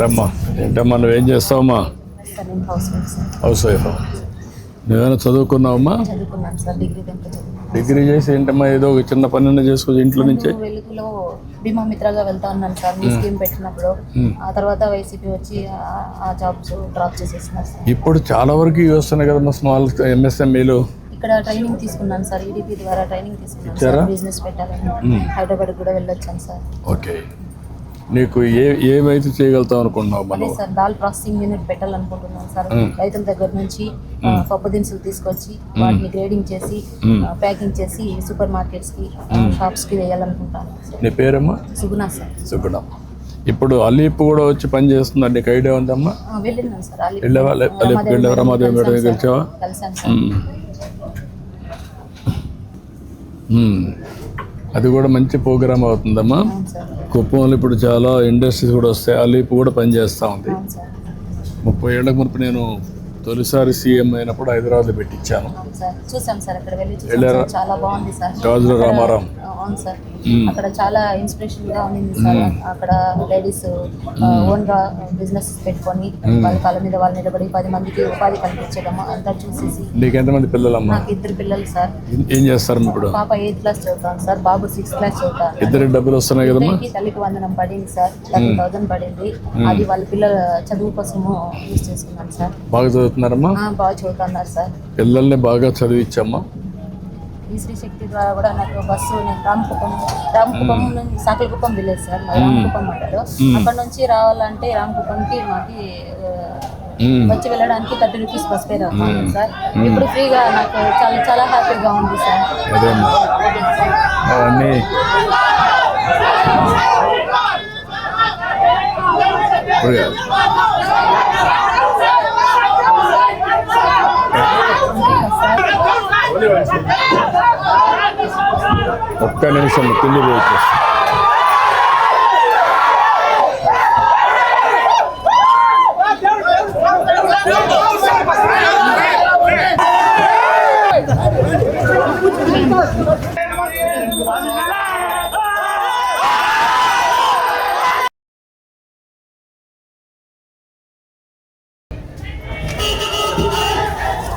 రమ్మా. ఏంటమ్మా నువ్వేం చేస్తావమ్మా? హౌస్ వైఫ్ నువ్వేమైనా చదువుకున్నావమ్మా? డిగ్రీ చేసి ఏంటమ్మా ఏదో ఒక చిన్న పని చేసుకోవచ్చు ఇంట్లో నుంచే? వెలుగులో భీమా మిత్రగా వెళ్తా ఉన్నాను సార్ మీ స్కీమ్ పెట్టినప్పుడు. ఆ తర్వాత వైసీపీ వచ్చి ఆ- జాబ్స్ డ్రాప్ చేసేస్తున్నారు సార్. ఇప్పుడు చాలా వరకు వస్తున్నాయి కదమ్మా స్మాల్ ఎంఎస్ఎంఈలు. ఇక్కడ ట్రైనింగ్ తీసుకున్నాను సార్ ఈడీపీ ద్వారా ట్రైనింగ్ తీసుకున్నాను బిజినెస్ పెట్టాలని. హైదరాబాద్ కూడా వెళ్ళొచ్చాను సార్. ఓకే. నీకు ఏ ఏమైతే చేయగలుగుతావు అనుకుంటున్నావు మనం సార్ దాల్ ప్రాసెసింగ్ యూనిట్ పెట్టాలనుకుంటున్నాను సార్. రైతుల దగ్గర నుంచి పప్పు దినుసులు తీసుకొచ్చి వాటిని గ్రేడింగ్ చేసి ప్యాకింగ్ చేసి సూపర్ మార్కెట్స్కి షాప్స్కి వేయాలనుకుంటాను నీ పేరమ్మా? సుగుణ సార్. సుగుణం. ఇప్పుడు అలీప్ కూడా వచ్చి పని చేస్తుందా నీకు ఐడియా ఉందమ్మా? వెళ్ళావా? అలీప్ వెళ్ళావా? రమాదేవి మేడం దగ్గర. అది కూడా మంచి ప్రోగ్రామ్ అవుతుందమ్మా. కుప్పంలో ఇప్పుడు చాలా ఇండస్ట్రీస్ కూడా వస్తాయి. అలీప్ కూడా పనిచేస్తూ ఉంది. ముప్పై ఏళ్ళ మునుపు నేను తొలిసారి సీఎం అయినప్పుడు హైదరాబాద్లో పెట్టించాను. వెళ్ళారా? సార్. చాలా మ్మ్. అక్కడ చాలా ఇన్స్పిరేషన్గా ఉంది సార్. అక్కడ లేడీస్ ఓన్గా బిజినెస్ పెట్టుకొని వాళ్ళ కాళ్ళ మీద వాళ్ళు నిలబడి పది మందికి ఉపాధి కల్పించడం అంతా చూసేసి నీకు ఎంతమంది పిల్లలమ్మా? నాకు ఇద్దరు పిల్లలు సార్. ఏం- చేస్తారు ఇప్పుడు? పాప ఎయిత్ క్లాస్ చదువుతాను సార్. బాబు సిక్స్త్ క్లాస్ చదువుతాను. ఇద్దరికి డబ్బులు వస్తున్నాయి ఇద్దరికి తల్లికి వందనం పడింది సార్. లెవెన్ థౌసండ్ పడింది. అది వాళ్ళ పిల్లల చదువు కోసము యూజ్ చేసుకున్నాను సార్. బాగా చదువుతున్నారమ్మా? బాగా చదువుతున్నారు సార్. పిల్లల్ని బాగా చదివించమ్మా. ఈ శ్రీ శక్తి ద్వారా కూడా నాకు బస్సు నేను రామకుప్పం రామకుప్పం నుంచి సాకలకుప్పం విలేజ్ సార్ మాది రామకుప్పం అంటారు. అక్కడ నుంచి రావాలంటే రామకుప్పంకి మాకి. వచ్చి వెళ్ళడానికి థర్టీ రూపీస్ బస్ ఫేర్ అవుతుంది సార్. ఇప్పుడు ఫ్రీగా నాకు చాలా చాలా హ్యాపీగా ఉంది సార్. అవన్నీ ఒక్క నిమిషం కింది పోయి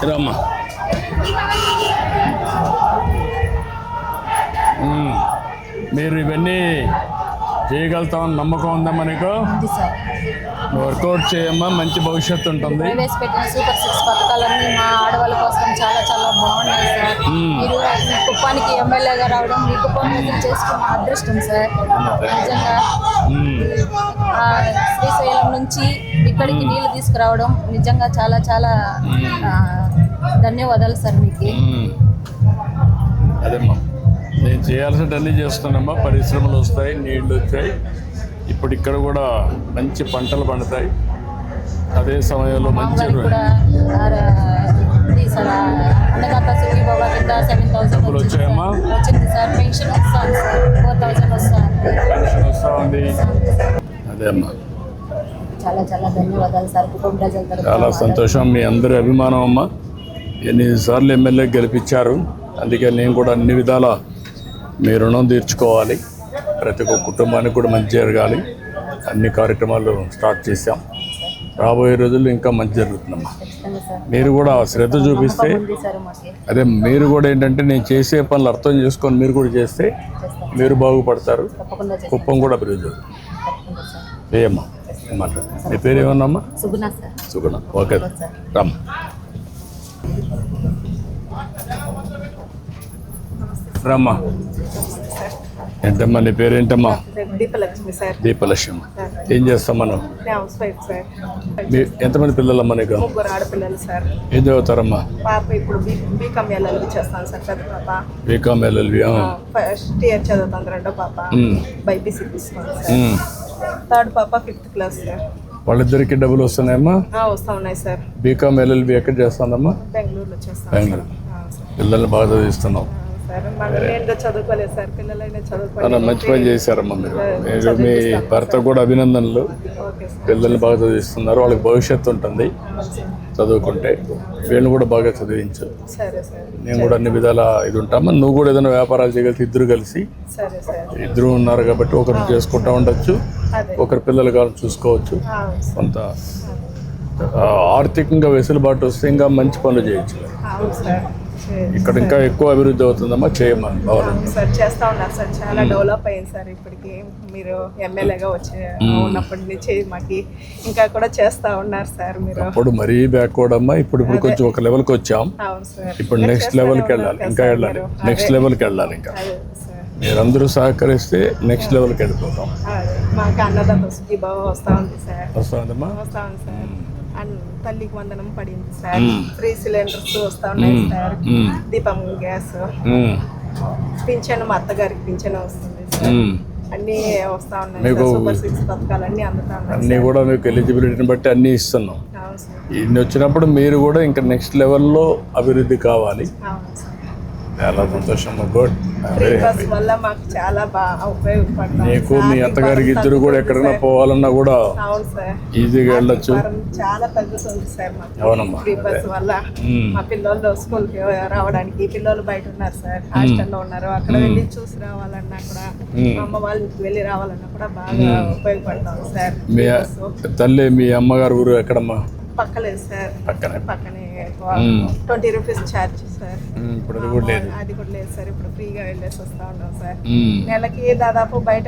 రమ్మా మ్మ్. మీరు ఇవన్నీ చేయగలుగుతామని నమ్మకం ఉంది సార్. వర్కౌట్ చేయమ్మా మంచి భవిష్యత్తు ఉంటుంది. ప్రవేశపెట్టిన సూపర్ సిక్స్ పథకాలన్నీ మా ఆడవాళ్ళ కోసం చాలా చాలా బాగున్నాయి సార్. మీరు కుప్పానికి ఎమ్మెల్యేగా రావడం మీ చేసుకున్న అదృష్టం సార్. నిజంగా శ్రీశైలం నుంచి ఇక్కడికి నీళ్ళు తీసుకురావడం నిజంగా చాలా చాలా ధన్యవాదాలు సార్ మీకు. మ్మ్. అదేమ్మా. నేను చేయాల్సిన అన్నీ చేస్తున్నామ్మా పరిశ్రమలు వస్తాయి నీళ్ళు వచ్చాయి. ఇప్పుడు ఇక్కడ కూడా మంచి పంటలు పండుతాయి. అదే సమయంలో మంచి డబ్బులు వచ్చాయమ్మా? అదే అమ్మా. చాలా చాలా ధన్యవాదాలు సార్. కుటుంబ ప్రజల తరపున చాలా సంతోషం. మీ అందరి అభిమానం అమ్మ. ఎన్నిసార్లు ఎమ్మెల్యే గెలిపించారు. అందుకే నేను కూడా అన్ని విధాల మీ రుణం తీర్చుకోవాలి. ప్రతి ఒక్క కుటుంబానికి కూడా మంచి జరగాలి. అన్ని కార్యక్రమాలు స్టార్ట్ చేశాం. రాబోయే రోజుల్లో ఇంకా మంచి జరుగుతుందమ్మా. మీరు కూడా శ్రద్ధ చూపిస్తే అదే మీరు కూడా ఏంటంటే నేను చేసే పనులు అర్థం చేసుకొని మీరు కూడా చేస్తే మీరు బాగుపడతారు. కుప్పం కూడా అభివృద్ధి ఏమ్మా మాట్లాడు మీ పేరు ఏమన్నామ్మా సుగుణ సార్. సుగుణ. ఓకే. రమ్మ. రమ్మా. ఏంటమ్మా నీ పేరు ఏంటమ్మా దీపలక్ష్మి సార్. దీపలక్ష్మి. ఏం చేస్తాం మనం? House wife sir. మీ ఎంతమంది పిల్లలమ్మా నీకు? ముగ్గురు ఆడపిల్లలు సార్. ఏం చదువుతారమ్మా? పాప ఇప్పుడు బీకామ్ ఎల్ఎల్బి చేస్తాను సార్ పెద్ద పాప. బీకామ్ ఎల్ఎల్వి ఫస్ట్ ఇయర్ చదువుతాను రెండో పాప. బైపీసీ తీసుకున్నాను థర్డ్ పాప ఫిఫ్త్ క్లాస్ సార్. వాళ్ళిద్దరికి డబ్బులు వస్తున్నాయమ్మా? ఆ, వస్తా ఉన్నాయి సార్. బీకామ్ ఎల్ఎల్బి ఎక్కడ చేస్తుందమ్మా? బెంగళూరులో చేస్తాను బెంగళూరు. పిల్లల్ని బాగా చదివిస్తున్నావు. మంచి పని చేశారమ్మా మీరు. మీ భర్త కూడా అభినందనలు. పిల్లల్ని బాగా చదివిస్తున్నారు. వాళ్ళకి భవిష్యత్తు ఉంటుంది. చదువుకుంటే వీళ్ళని కూడా బాగా చదివించు. నేను కూడా అన్ని విధాల ఇది ఉంటామా? నువ్వు కూడా ఏదైనా వ్యాపారాలు చేయగలిగితే ఇద్దరు కలిసి ఇద్దరు ఉన్నారు కాబట్టి ఒకరు చేసుకుంటా ఉండొచ్చు. ఒకరి పిల్లలు కావాలి చూసుకోవచ్చు. కొంత ఆర్థికంగా వెసులుబాటు వస్తే ఇంకా మంచి పనులు చేయొచ్చు. ఇక్కడ ఇంకా ఎక్కువ అభివృద్ధి అవుతుందమ్మా చేయమని భవనం. సార్ చేస్తా ఉన్నారు సార్. చాలా డెవలప్ అయింది సార్ ఇప్పటికి. మీరు ఎమ్మెల్యేగా వచ్చే ఉన్నప్పటి నుంచి మాకి ఇంకా కూడా చేస్తా ఉన్నారు సార్ మీరు. అప్పుడు మరీ బ్యాక్వర్డ్ అమ్మా ఇప్పుడు ఇప్పుడు కొంచెం ఒక లెవెల్కి వచ్చాం. ఇప్పుడు నెక్స్ట్ లెవెల్కి వెళ్ళాలి ఇంకా వెళ్ళాలి. నెక్స్ట్ లెవెల్కి వెళ్ళాలి ఇంకా. మీరందరూ సహకరిస్తే నెక్స్ట్ లెవెల్కి వెళ్ళిపోతాం. మాకు అన్నదాత వస్తా ఉంది సార్. వస్తుందమ్మా వస్తా ఉంది సార్. అండ్ తల్లికి వందనం పడింది సార్. ఫ్రీ సిలిండర్స్ వస్తా ఉన్నాయి సార్. దీపం గ్యాస్. పింఛన్ మా అత్తగారికి పింఛన్ వస్తుంది సార్. అన్నీ వస్తా ఉన్నాయి సూపర్ సిక్స్ పథకాలు అన్నీ అందుతా ఉన్నాయి అన్నీ కూడా మీకు ఎలిజిబిలిటీని బట్టి అన్నీ ఇస్తున్నాం. ఇన్ని వచ్చినప్పుడు మీరు కూడా ఇంకా నెక్స్ట్ లెవెల్లో అభివృద్ధి కావాలి. అవును సార్. చాలా సంతోషం గుడ్ వల్ల మాకు చాలా బాగా ఉపయోగపడుతుంది నీకు మీ అత్తగారికి ఇద్దరు కూడా ఎక్కడైనా పోవాలన్నా కూడా ఈజీగా వెళ్ళొచ్చు. చాలా తగ్గుతుంది సార్ మాకు. అవునమ్మా. బస్ వల్ల మ్మ్. మా పిల్లలు స్కూల్కి రావడానికి పిల్లలు బయట ఉన్నారు సార్ హాస్టల్లో ఉన్నారు. అక్కడ వెళ్ళి చూసి రావాలన్నా కూడా అమ్మ వాళ్ళ ఇంటికి వెళ్ళి రావాలన్నా కూడా బాగా ఉపయోగపడతాం సార్ మీ తల్లి మీ అమ్మగారు ఊరు ఎక్కడమ్మా? పక్కలేదు సార్. పక్కనే? పక్కనే. Twenty rupees charge sir. ఇప్పుడు అది కూడా లేదు. అది కూడా లేదు సార్. ఇప్పుడు ఫ్రీగా వెళ్ళేసి వస్తా ఉన్నాం సార్. నెలకి దాదాపు బయట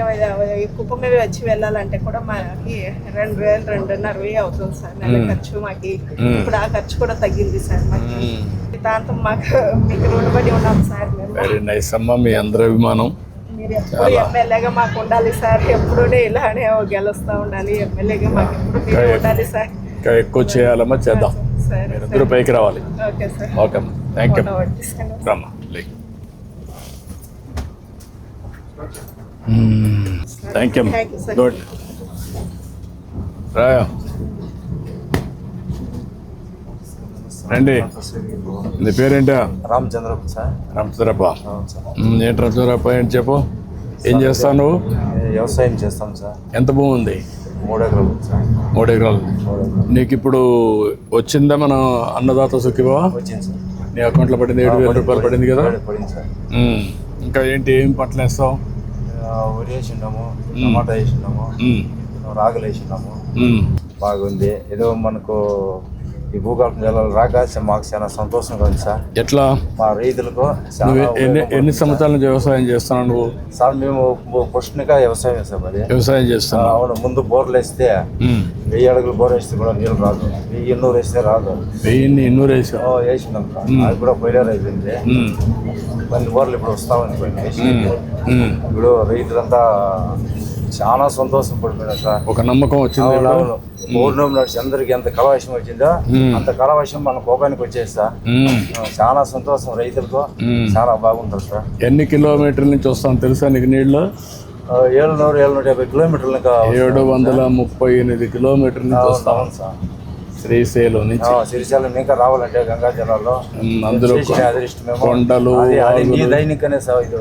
మీద వచ్చి వెళ్ళాలంటే కూడా మనకి రెండు వేలు రెండున్నర వెయ్యి అవుతుంది సార్. నెల ఖర్చు మాకి. ఇప్పుడు ఆ ఖర్చు కూడా తగ్గింది సార్ మాకి. దాంతో మాకు మీకు రుణపడి ఉన్నాం సార్ మేము. వెరీ నైస్ అమ్మా మీ అందరి అభిమానం. మీరు ఎప్పుడు ఎమ్మెల్యేగా మాకు ఉండాలి సార్. ఎప్పుడూ ఇలానే గెలుస్తూ ఉండాలి. ఎమ్మెల్యేగా మాకు ఎప్పుడు ఉండాలి సార్. ఇంకా ఎక్కువ చేయాలమ్మా చేద్దాం. మీరిద్దరూ పైకి రావాలి. ఓకే అమ్మా థ్యాంక్ యూ రమ్మా థ్యాంక్ యూ. గుడ్ రాయా? రండి. నీ పేరేంటా? రామచంద్రపు సార్. రామచంద్రప్ప. ఉమ్, ఏంటి రామచంద్రప్ప ఏంటి చెప్పు? ఏం చేస్తావు నువ్వు? వ్యవసాయం చేస్తాం సార్. ఎంత భూమి ఉంది? మూడు ఎకరాలు నీకు ఇప్పుడు వచ్చిందా మన అన్నదాత సార్. నీ అకౌంట్లో పడింది ఏడు వేల రూపాయలు పడింది కదా. ఇంకా ఏంటి ఏం పంటలు వేస్తావు? వరి వేసిండాము టమాటా వేసిండాము. రాగులు వేసిండాము. బాగుంది. ఏదో మనకు ఈ భూగర్భ జలాలు రాక మాకు చాలా సంతోషంగా ఉంది సార్. ఎట్లా? మా రైతులకు నువ్వు ఎన్ని ఎన్ని సంవత్సరాల నుంచి వ్యవసాయం చేస్తున్నావు నువ్వు? సార్ మేము పుష్టిగా వ్యవసాయం సార్ మరి వ్యవసాయం చేస్తున్నావు. అవును ముందు బోర్లు వేస్తే. వెయ్యి అడుగులు బోర్ వేస్తే కూడా నీళ్ళు రాదు. వెయ్యి ఎన్నూరు వేస్తే రాదు. వెయ్యిన్ని ఎన్నూరు వేసావు ఓ, వేసినాం అది కూడా ఫెయిలియర్ అయిపోయింది. కొన్ని బోర్లు ఇప్పుడు వస్తా ఉంది కొన్ని. వేసి ఉమ్. ఇప్పుడు రైతులంతా చాలా సంతోషం పడిపోయినారు సార్ ఒక నమ్మకం వచ్చింది పౌర్ణమి నడిచి అందరికి ఎంత కలవశం వచ్చిందో. అంత కలవశం మన కోపానికి వచ్చేది సార్. చాలా సంతోషం రైతులకు మ్మ్. చాలా బాగుంటుంది సార్. ఎన్ని కిలోమీటర్ల నుంచి వస్తాం తెలుసా నీకు నీళ్ళు? ఆ, ఏడునూరు ఏడునూట యాభై కిలోమీటర్లు ఏడు వందల ముప్పై ఎనిమిది కిలోమీటర్ల నుంచి అవును, వస్తాం. సార్. శ్రీశైలం నుంచి. ఆ, సిరిశాలం ఇంకా రావాలంటే గంగా జలాల్లో అందులో కొండలు అది. దైనికనే సార్ ఇది.